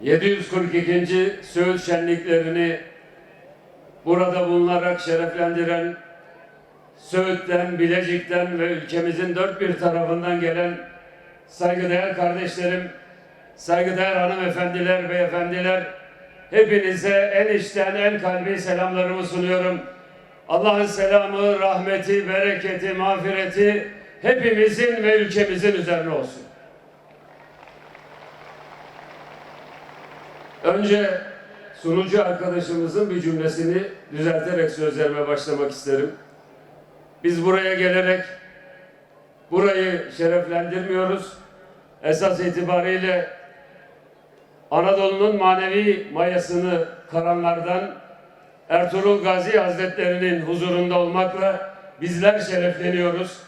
742. Söğüt şenliklerini burada bulunarak şereflendiren Söğüt'ten, Bilecik'ten ve ülkemizin dört bir tarafından gelen saygıdeğer kardeşlerim, saygıdeğer hanımefendiler, beyefendiler, hepinize en içten, en kalbi selamlarımı sunuyorum. Allah'ın selamı, rahmeti, bereketi, mağfireti hepimizin ve ülkemizin üzerine olsun. Önce sunucu arkadaşımızın bir cümlesini düzelterek sözlerime başlamak isterim. Biz buraya gelerek burayı şereflendirmiyoruz. Esas itibariyle Anadolu'nun manevi mayasını karanlardan Ertuğrul Gazi Hazretleri'nin huzurunda olmakla bizler şerefleniyoruz.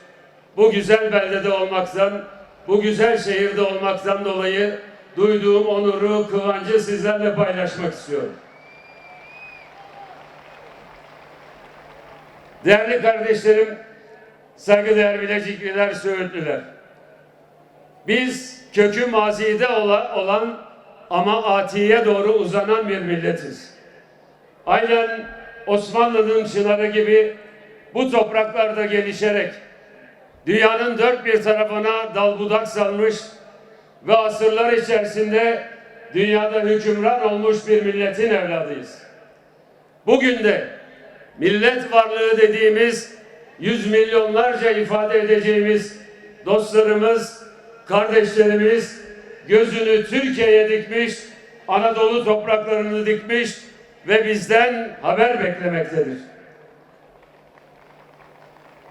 Bu güzel beldede olmaktan, bu güzel şehirde olmaktan dolayı duyduğum onuru, kıvancı sizlerle paylaşmak istiyorum. Değerli kardeşlerim, saygıdeğer Bilecikliler, Söğütlüler. Biz kökü mazide ola- olan ama atiye doğru uzanan bir milletiz. Aynen Osmanlı'nın çınarı gibi bu topraklarda gelişerek dünyanın dört bir tarafına dal budak salmış ve asırlar içerisinde dünyada hükümran olmuş bir milletin evladıyız. Bugün de millet varlığı dediğimiz yüz milyonlarca ifade edeceğimiz dostlarımız, kardeşlerimiz gözünü Türkiye'ye dikmiş, Anadolu topraklarını dikmiş ve bizden haber beklemektedir.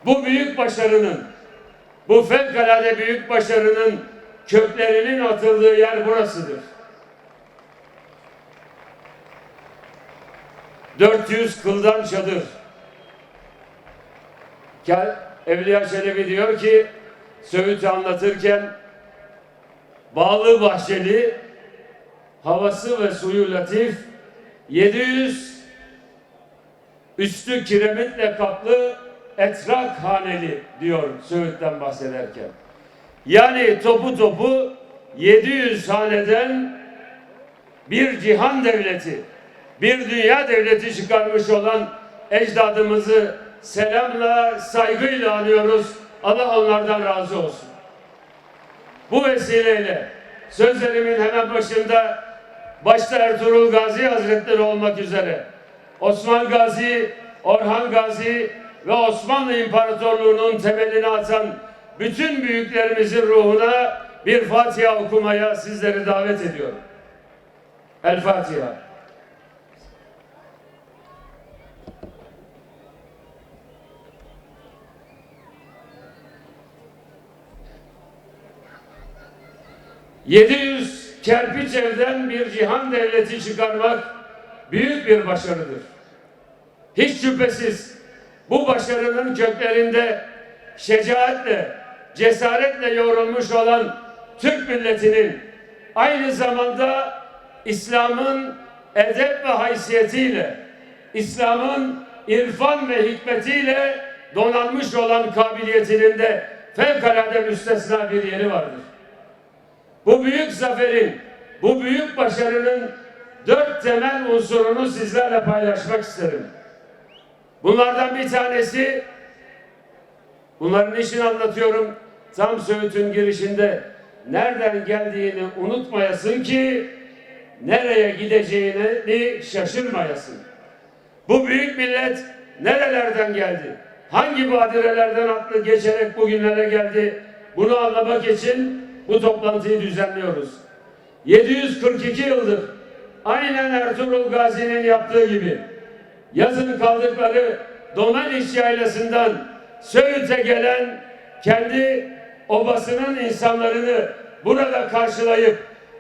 Bu büyük başarının, bu fevkalade büyük başarının köklerinin atıldığı yer burasıdır. 400 kıldan çadır. Gel, Evliya Çelebi diyor ki Söğüt'ü anlatırken bağlı bahçeli havası ve suyu latif 700 üstü kiremitle kaplı etrak haneli diyor Söğüt'ten bahsederken. Yani topu topu 700 haneden bir cihan devleti, bir dünya devleti çıkarmış olan ecdadımızı selamla, saygıyla anıyoruz. Allah onlardan razı olsun. Bu vesileyle sözlerimin hemen başında başta Ertuğrul Gazi Hazretleri olmak üzere Osman Gazi, Orhan Gazi ve Osmanlı İmparatorluğu'nun temelini atan bütün büyüklerimizin ruhuna bir Fatiha okumaya sizleri davet ediyorum. El Fatiha. ...700 kerpiç evden bir cihan devleti çıkarmak... ...büyük bir başarıdır. Hiç şüphesiz bu başarının köklerinde şecaatle, cesaretle yoğrulmuş olan Türk milletinin aynı zamanda İslam'ın edep ve haysiyetiyle, İslam'ın irfan ve hikmetiyle donanmış olan kabiliyetinin de fevkalade müstesna bir yeri vardır. Bu büyük zaferin, bu büyük başarının dört temel unsurunu sizlerle paylaşmak isterim. Bunlardan bir tanesi, bunların işini anlatıyorum. Tam Söğüt'ün girişinde nereden geldiğini unutmayasın ki nereye gideceğini şaşırmayasın. Bu büyük millet nerelerden geldi? Hangi badirelerden atlı geçerek bugünlere geldi? Bunu anlamak için bu toplantıyı düzenliyoruz. 742 yıldır aynen Ertuğrul Gazi'nin yaptığı gibi yazın kaldıkları Domaniş Yaylası'ndan Söğüt'e gelen kendi obasının insanlarını burada karşılayıp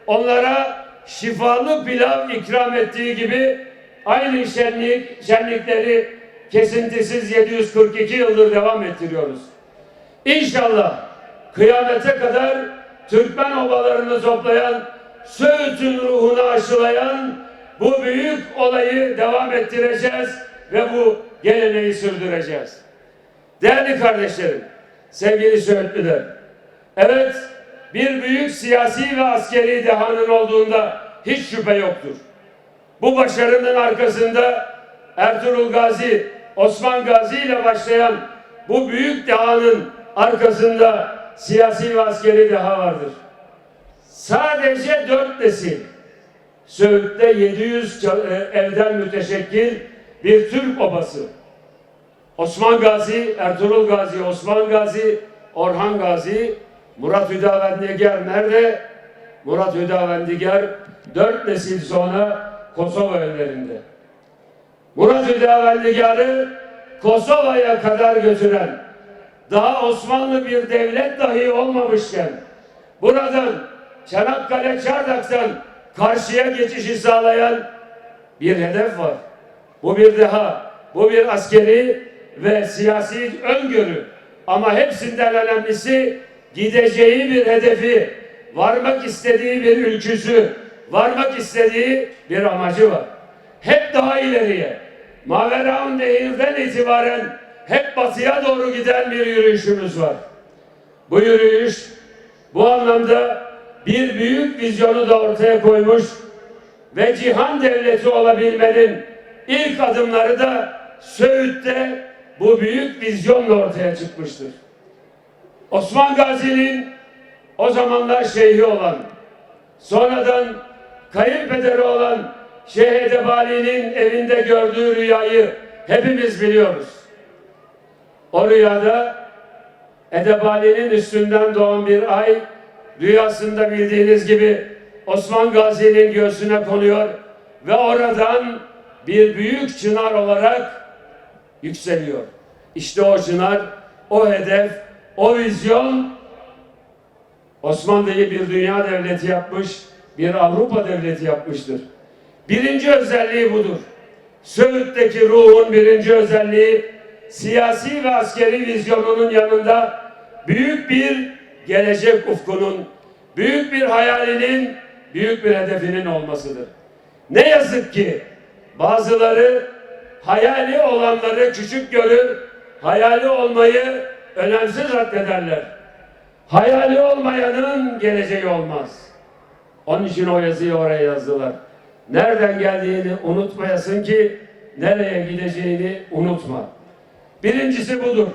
onlara şifalı pilav ikram ettiği gibi aynı şenlik, şenlikleri kesintisiz 742 yıldır devam ettiriyoruz. İnşallah kıyamete kadar Türkmen obalarını toplayan, Söğüt'ün ruhunu aşılayan bu büyük olayı devam ettireceğiz ve bu geleneği sürdüreceğiz. Değerli kardeşlerim, sevgili Söğütlüler, evet bir büyük siyasi ve askeri dehanın olduğunda hiç şüphe yoktur. Bu başarının arkasında Ertuğrul Gazi, Osman Gazi ile başlayan bu büyük dehanın arkasında siyasi ve askeri deha vardır. Sadece dört nesil Söğüt'te 700 ça- e, evden müteşekkil bir Türk obası. Osman Gazi, Ertuğrul Gazi, Osman Gazi, Orhan Gazi, Murat Hüdavendigar nerede? Murat Hüdavendigar dört nesil sonra Kosova ellerinde. Murat Hüdavendigar'ı Kosova'ya kadar götüren, daha Osmanlı bir devlet dahi olmamışken, buradan Çanakkale Çardak'tan karşıya geçişi sağlayan bir hedef var. Bu bir daha, bu bir askeri ve siyasi öngörü. Ama hepsinden önemlisi gideceği bir hedefi, varmak istediği bir ülküsü, varmak istediği bir amacı var. Hep daha ileriye, Maveraun Nehir'den itibaren hep batıya doğru giden bir yürüyüşümüz var. Bu yürüyüş bu anlamda bir büyük vizyonu da ortaya koymuş ve cihan devleti olabilmenin ilk adımları da Söğüt'te bu büyük vizyonla ortaya çıkmıştır. Osman Gazi'nin o zamanlar şeyhi olan, sonradan kayınpederi olan Şeyh Edebali'nin evinde gördüğü rüyayı hepimiz biliyoruz. O rüyada Edebali'nin üstünden doğan bir ay rüyasında bildiğiniz gibi Osman Gazi'nin göğsüne konuyor ve oradan bir büyük çınar olarak yükseliyor. İşte o çınar, o hedef, o vizyon Osmanlı'yı bir dünya devleti yapmış, bir Avrupa devleti yapmıştır. Birinci özelliği budur. Söğüt'teki ruhun birinci özelliği siyasi ve askeri vizyonunun yanında büyük bir gelecek ufkunun, büyük bir hayalinin, büyük bir hedefinin olmasıdır. Ne yazık ki bazıları hayali olanları küçük görür, hayali olmayı önemsiz addederler. Hayali olmayanın geleceği olmaz. Onun için o yazıyı oraya yazdılar. Nereden geldiğini unutmayasın ki nereye gideceğini unutma. Birincisi budur.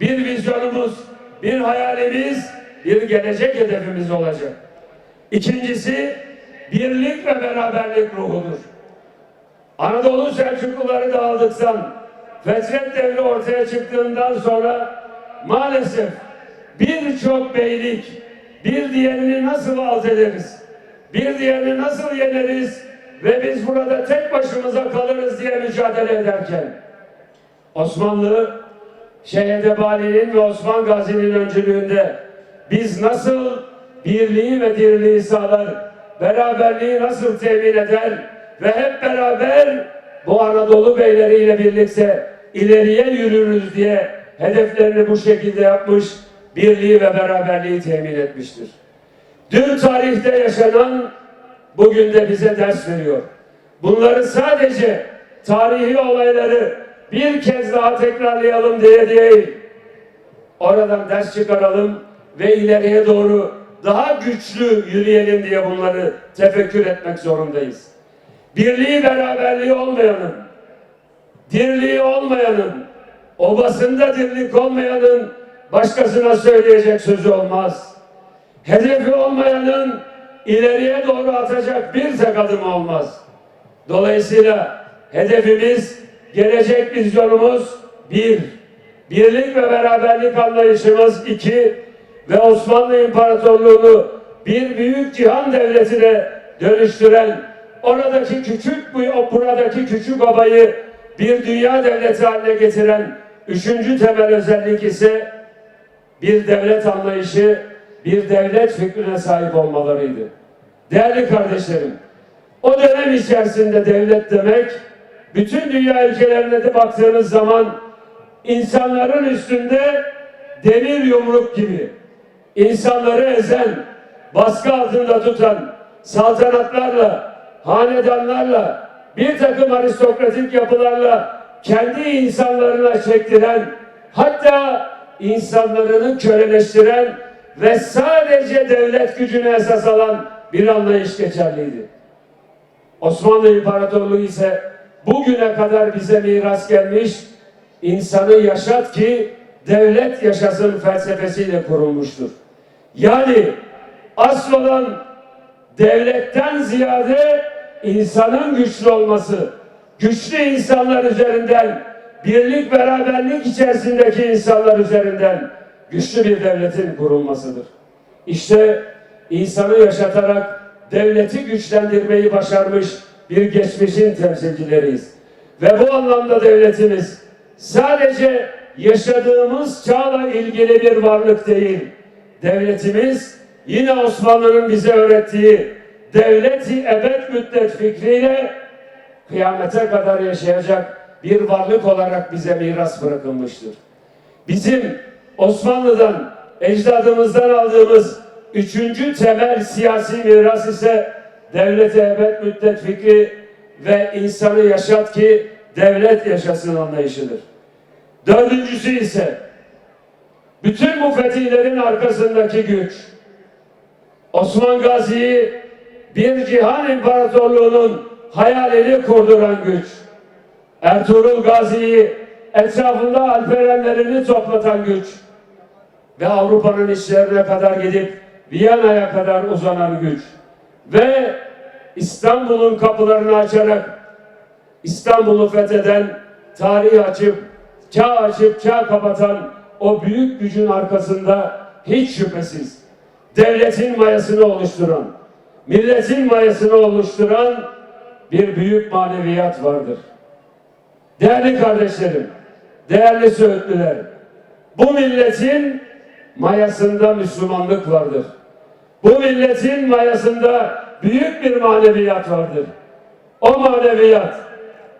Bir vizyonumuz, bir hayalimiz, bir gelecek hedefimiz olacak. İkincisi birlik ve beraberlik ruhudur. Anadolu Selçukluları dağıldıktan, Fetret devri ortaya çıktığından sonra maalesef birçok beylik bir diğerini nasıl alt ederiz? Bir diğerini nasıl yeneriz? Ve biz burada tek başımıza kalırız diye mücadele ederken Osmanlı Şeyh Edebali'nin ve Osman Gazi'nin öncülüğünde biz nasıl birliği ve dirliği sağlar, beraberliği nasıl temin eder ve hep beraber bu Anadolu beyleriyle birlikte ileriye yürürüz diye hedeflerini bu şekilde yapmış, birliği ve beraberliği temin etmiştir. Dün tarihte yaşanan bugün de bize ders veriyor. Bunları sadece tarihi olayları bir kez daha tekrarlayalım diye değil. Oradan ders çıkaralım ve ileriye doğru daha güçlü yürüyelim diye bunları tefekkür etmek zorundayız. Birliği beraberliği olmayanın, dirliği olmayanın, obasında dirlik olmayanın başkasına söyleyecek sözü olmaz. Hedefi olmayanın ileriye doğru atacak bir tek adım olmaz. Dolayısıyla hedefimiz, gelecek vizyonumuz bir, birlik ve beraberlik anlayışımız iki ve Osmanlı İmparatorluğu'nu bir büyük cihan devletine dönüştüren, oradaki küçük bu buradaki küçük obayı bir dünya devleti haline getiren üçüncü temel özellik ise bir devlet anlayışı, bir devlet fikrine sahip olmalarıydı. Değerli kardeşlerim, o dönem içerisinde devlet demek, bütün dünya ülkelerine de baktığınız zaman insanların üstünde demir yumruk gibi insanları ezen, baskı altında tutan saltanatlarla, hanedanlarla, bir takım aristokratik yapılarla kendi insanlarına çektiren, hatta insanlarını köleleştiren ve sadece devlet gücüne esas alan bir anlayış geçerliydi. Osmanlı İmparatorluğu ise bugüne kadar bize miras gelmiş, insanı yaşat ki devlet yaşasın felsefesiyle kurulmuştur. Yani asıl olan devletten ziyade insanın güçlü olması, güçlü insanlar üzerinden, birlik beraberlik içerisindeki insanlar üzerinden güçlü bir devletin kurulmasıdır. İşte insanı yaşatarak devleti güçlendirmeyi başarmış bir geçmişin temsilcileriyiz. Ve bu anlamda devletimiz sadece yaşadığımız çağla ilgili bir varlık değil. Devletimiz yine Osmanlı'nın bize öğrettiği devleti ebed müddet fikriyle kıyamete kadar yaşayacak bir varlık olarak bize miras bırakılmıştır. Bizim Osmanlı'dan, ecdadımızdan aldığımız üçüncü temel siyasi miras ise devlete ebed müddet fikri ve insanı yaşat ki devlet yaşasın anlayışıdır. Dördüncüsü ise bütün bu fetihlerin arkasındaki güç, Osman Gazi'yi bir cihan imparatorluğunun hayalini kurduran güç, Ertuğrul Gazi'yi etrafında alperenlerini toplatan güç. Ve Avrupa'nın içlerine kadar gidip Viyana'ya kadar uzanan güç. Ve İstanbul'un kapılarını açarak İstanbul'u fetheden, tarihi açıp, çağ açıp çağ kapatan o büyük gücün arkasında hiç şüphesiz devletin mayasını oluşturan, milletin mayasını oluşturan bir büyük maneviyat vardır. Değerli kardeşlerim, değerli Söğütlüler, bu milletin mayasında Müslümanlık vardır. Bu milletin mayasında büyük bir maneviyat vardır. O maneviyat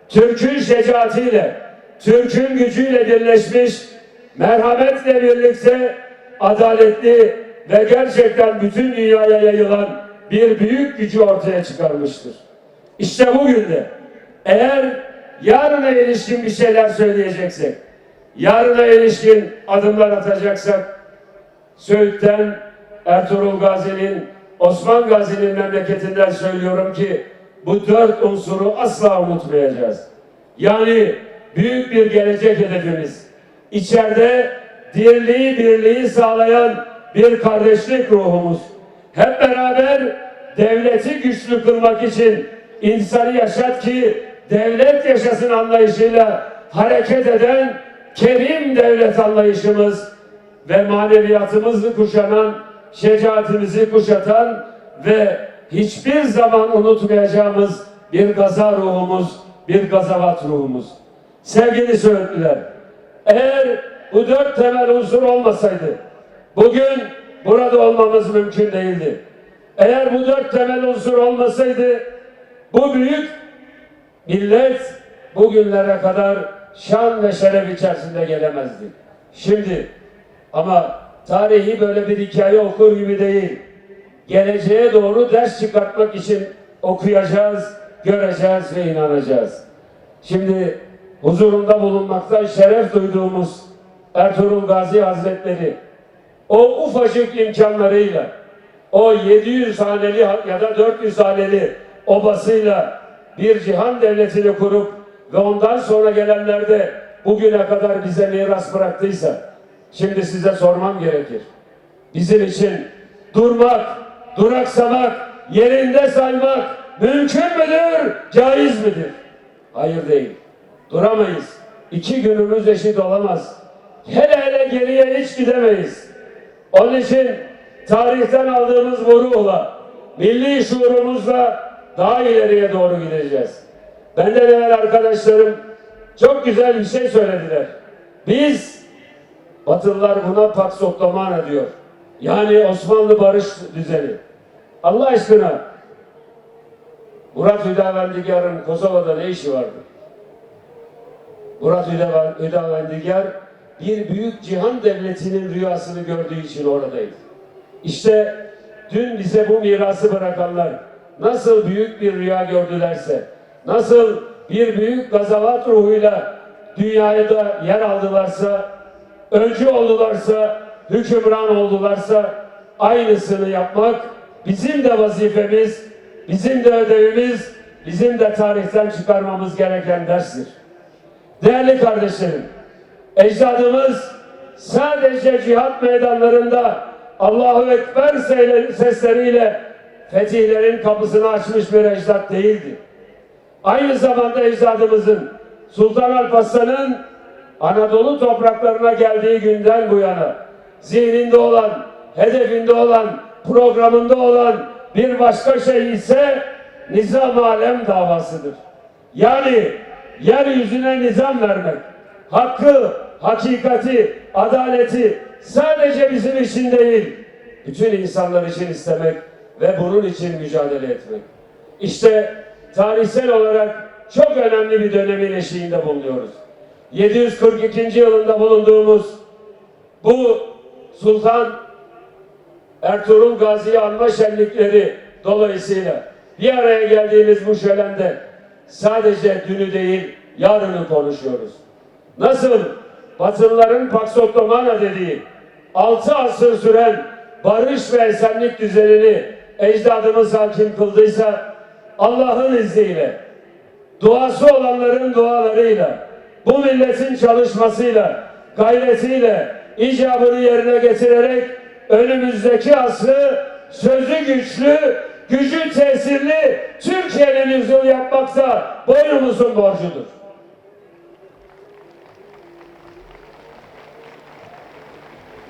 Türk'ün şecaatiyle, Türk'ün gücüyle birleşmiş, merhametle birlikte adaletli ve gerçekten bütün dünyaya yayılan bir büyük gücü ortaya çıkarmıştır. İşte bugün de eğer yarına ilişkin bir şeyler söyleyeceksek, yarına ilişkin adımlar atacaksak, Söğüt'ten Ertuğrul Gazi'nin, Osman Gazi'nin memleketinden söylüyorum ki bu dört unsuru asla unutmayacağız. Yani büyük bir gelecek hedefimiz. İçeride dirliği birliği sağlayan bir kardeşlik ruhumuz. Hep beraber devleti güçlü kılmak için insanı yaşat ki devlet yaşasın anlayışıyla hareket eden kerim devlet anlayışımız ve maneviyatımızı kuşanan, şecaatimizi kuşatan ve hiçbir zaman unutmayacağımız bir gaza ruhumuz, bir gazavat ruhumuz. Sevgili Söğütlüler, eğer bu dört temel unsur olmasaydı, bugün burada olmamız mümkün değildi. Eğer bu dört temel unsur olmasaydı, bu büyük millet bugünlere kadar şan ve şeref içerisinde gelemezdi. Şimdi ama tarihi böyle bir hikaye okur gibi değil. Geleceğe doğru ders çıkartmak için okuyacağız, göreceğiz ve inanacağız. Şimdi huzurunda bulunmaktan şeref duyduğumuz Ertuğrul Gazi Hazretleri o ufacık imkanlarıyla o 700 haneli ya da 400 haneli obasıyla bir cihan devletini kurup ve ondan sonra gelenlerde bugüne kadar bize miras bıraktıysa şimdi size sormam gerekir. Bizim için durmak, duraksamak, yerinde saymak mümkün müdür, caiz midir? Hayır değil. Duramayız. İki günümüz eşit olamaz. Hele hele geriye hiç gidemeyiz. Onun için tarihten aldığımız bu ruhla, milli şuurumuzla daha ileriye doğru gideceğiz. Benden evvel arkadaşlarım çok güzel bir şey söylediler. Biz, Batılılar buna Pax Oktomana diyor. Yani Osmanlı barış düzeni. Allah aşkına Murat Hüdavendigar'ın Kosova'da ne işi vardı? Murat Hüdaven- Hüdavendigar bir büyük cihan devletinin rüyasını gördüğü için oradaydı. İşte dün bize bu mirası bırakanlar nasıl büyük bir rüya gördülerse, nasıl bir büyük gazavat ruhuyla dünyaya da yer aldılarsa, öncü oldularsa, hükümran oldularsa aynısını yapmak bizim de vazifemiz, bizim de ödevimiz, bizim de tarihten çıkarmamız gereken derstir. Değerli kardeşlerim, ecdadımız sadece cihat meydanlarında Allahu Ekber sesleriyle fetihlerin kapısını açmış bir ecdat değildi. Aynı zamanda ecdadımızın Sultan Alparslan'ın Anadolu topraklarına geldiği günden bu yana zihninde olan, hedefinde olan, programında olan bir başka şey ise nizam alem davasıdır. Yani yeryüzüne nizam vermek, hakkı, hakikati, adaleti sadece bizim için değil, bütün insanlar için istemek ve bunun için mücadele etmek. İşte tarihsel olarak çok önemli bir dönemin eşiğinde bulunuyoruz. 742. yılında bulunduğumuz bu Sultan Ertuğrul Gazi'yi anma şenlikleri dolayısıyla bir araya geldiğimiz bu şölende sadece dünü değil yarını konuşuyoruz. Nasıl Batılıların Pax Ottomana dediği altı asır süren barış ve esenlik düzenini ecdadımız hakim kıldıysa Allah'ın izniyle duası olanların dualarıyla bu milletin çalışmasıyla gayretiyle icabını yerine getirerek önümüzdeki asrı sözü güçlü, gücü tesirli Türkiye'nin yüzyıl yapmaksa boynumuzun borcudur.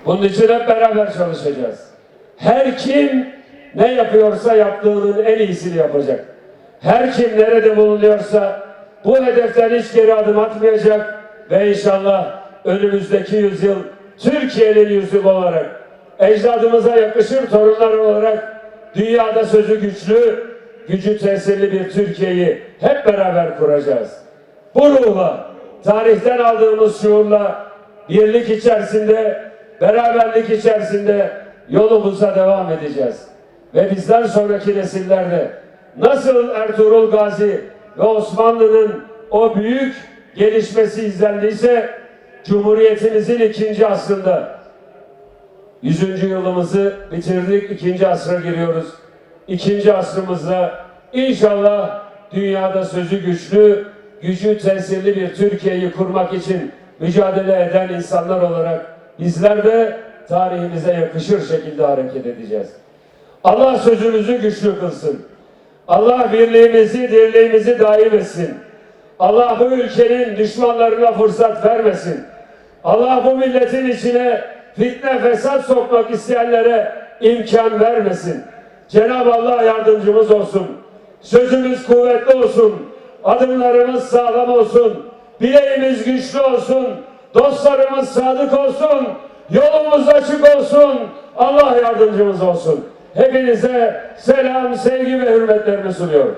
Bunun için hep beraber çalışacağız. Her kim ne yapıyorsa yaptığının en iyisini yapacak. Her kim nerede bulunuyorsa bu hedeften hiç geri adım atmayacak ve inşallah önümüzdeki yüzyıl Türkiye'nin yüzü olarak ecdadımıza yakışır torunlar olarak dünyada sözü güçlü, gücü tesirli bir Türkiye'yi hep beraber kuracağız. Bu ruhla, tarihten aldığımız şuurla birlik içerisinde, beraberlik içerisinde yolumuza devam edeceğiz. Ve bizden sonraki nesillerde nasıl Ertuğrul Gazi ve Osmanlı'nın o büyük gelişmesi izlendiyse Cumhuriyetimizin ikinci asrında 100. yılımızı bitirdik, ikinci asra giriyoruz. İkinci asrımızda inşallah dünyada sözü güçlü, gücü tesirli bir Türkiye'yi kurmak için mücadele eden insanlar olarak bizler de tarihimize yakışır şekilde hareket edeceğiz. Allah sözümüzü güçlü kılsın. Allah birliğimizi, dirliğimizi daim etsin. Allah bu ülkenin düşmanlarına fırsat vermesin. Allah bu milletin içine fitne fesat sokmak isteyenlere imkan vermesin. Cenab-ı Allah yardımcımız olsun. Sözümüz kuvvetli olsun. Adımlarımız sağlam olsun. Bileğimiz güçlü olsun. Dostlarımız sadık olsun. Yolumuz açık olsun. Allah yardımcımız olsun. Hepinize selam, sevgi ve hürmetlerimi sunuyorum.